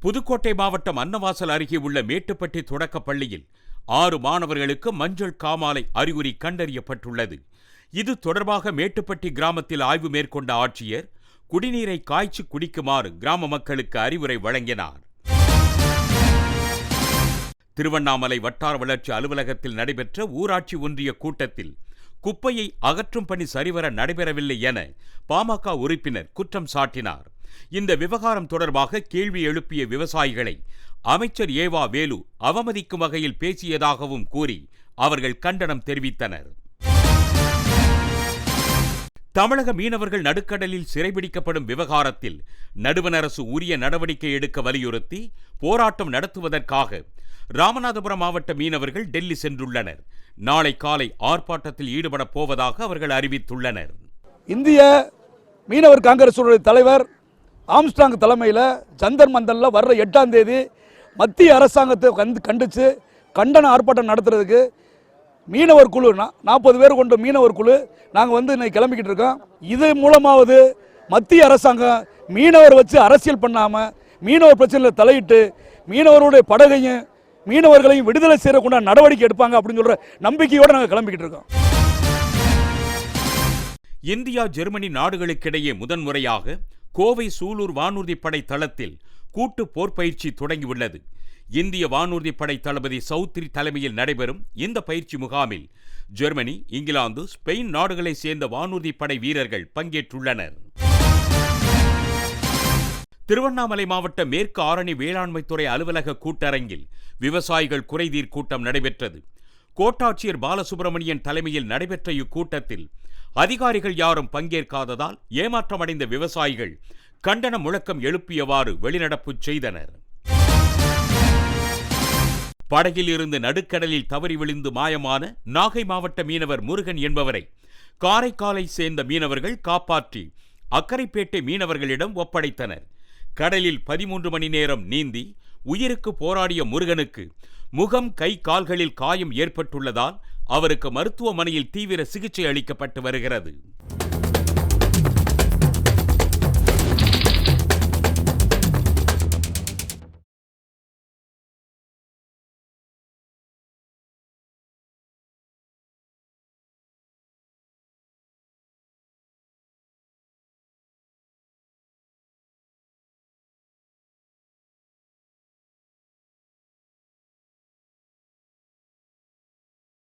புதுக்கோட்டை மாவட்டம் அன்னவாசல் அருகே உள்ள மேட்டுப்பட்டி தொடக்கப் பள்ளியில் ஆறு மாணவர்களுக்கு மஞ்சள் காமாலை அறிகுறி கண்டறியப்பட்டுள்ளது. இது தொடர்பாக மேட்டுப்பட்டி கிராமத்தில் ஆய்வு மேற்கொண்ட ஆட்சியர் குடிநீரை காய்ச்சி குடிக்குமாறு கிராம மக்களுக்கு அறிவுரை வழங்கினார். திருவண்ணாமலை வட்டார வளர்ச்சி அலுவலகத்தில் நடைபெற்ற ஊராட்சி ஒன்றிய கூட்டத்தில் குப்பையை அகற்றும் பணி சரிவர நடைபெறவில்லை என பாமக உறுப்பினர் குற்றம் சாட்டினார். இந்த விவகாரம் தொடர்பாக கேள்வி எழுப்பிய விவசாயிகளை அமைச்சர் ஏவா வேலு அவமதிக்கும் வகையில் பேசியதாகவும் கூறி அவர்கள் கண்டனம் தெரிவித்தனர். தமிழக மீனவர்கள் நடுக்கடலில் சிறைபிடிக்கப்படும் விவகாரத்தில் நடுவண் அரசு உரிய நடவடிக்கை எடுக்க வலியுறுத்தி போராட்டம் நடத்துவதற்காக ராமநாதபுரம் மாவட்ட மீனவர்கள் டெல்லி சென்றுள்ளனர். நாளை காலை ஆர்ப்பாட்டத்தில் ஈடுபடப் போவதாக அவர்கள் அறிவித்துள்ளனர். இந்திய மீனவர் காங்கிரசுடைய தலைவர் ஆம்ஸ்டாங் தலைமையில் ஜந்தர் மந்தலில் வர்ற எட்டாம் தேதி மத்திய அரசாங்கத்தை கண்டு கண்டித்து கண்டன ஆர்ப்பாட்டம் நடத்துறதுக்கு மீனவர் குழு நாற்பது பேர் கொண்ட மீனவர் குழு நாங்கள் வந்து இன்னைக்கு கிளம்பிக்கிட்டு இருக்கோம். இது மூலமாவது மத்திய அரசாங்கம் மீனவர் வச்சு அரசியல் பண்ணாமல் மீனவர் பிரச்சனையில் தலையிட்டு மீனவருடைய படகையும் மீனவர்களையும் விடுதலை செய்யக்கூடிய நடவடிக்கை எடுப்பாங்க அப்படின்னு சொல்கிற நம்பிக்கையோடு நாங்கள் கிளம்பிக்கிட்டு இருக்கோம். இந்தியா ஜெர்மனி நாடுகளுக்கிடையே முதன்முறையாக கோவை சூலூர் வானூர்தி படை தளத்தில் கூட்டு போர் பயிற்சி தொடங்கியுள்ளது. இந்திய வானூர்தி படை தளபதி சௌத்ரி தலைமையில் நடைபெறும் இந்த பயிற்சி முகாமில் ஜெர்மனி இங்கிலாந்து ஸ்பெயின் நாடுகளைச் சேர்ந்த வானூர்தி படை வீரர்கள் பங்கேற்றுள்ளனர். திருவண்ணாமலை மாவட்ட மேற்கு ஆரணி வேளாண்மைத்துறை அலுவலக கூட்டரங்கில் விவசாயிகள் குறைதீர் கூட்டம் நடைபெற்றது. கோட்டாட்சியர் பாலசுப்பிரமணியன் தலைமையில் நடைபெற்ற இக்கூட்டத்தில் அதிகாரிகள் யாரும் பங்கேற்காததால் ஏமாற்றமடைந்த விவசாயிகள் கண்டன முழக்கம் எழுப்பியவாறு வெளிநடப்பு செய்தனர். படகில் இருந்து நடுக்கடலில் தவறி விழுந்து மாயமான நாகை மாவட்ட மீனவர் முருகன் என்பவரை காரைக்காலை சேர்ந்த மீனவர்கள் காப்பாற்றி அக்கரைப்பேட்டை மீனவர்களிடம் ஒப்படைத்தனர். கடலில் பதிமூன்று மணி நேரம் நீந்தி உயிருக்கு போராடிய முருகனுக்கு முகம் கை கால்களில் காயம் ஏற்பட்டுள்ளதால் அவருக்கு மருத்துவமனையில் தீவிர சிகிச்சை அளிக்கப்பட்டு வருகிறது.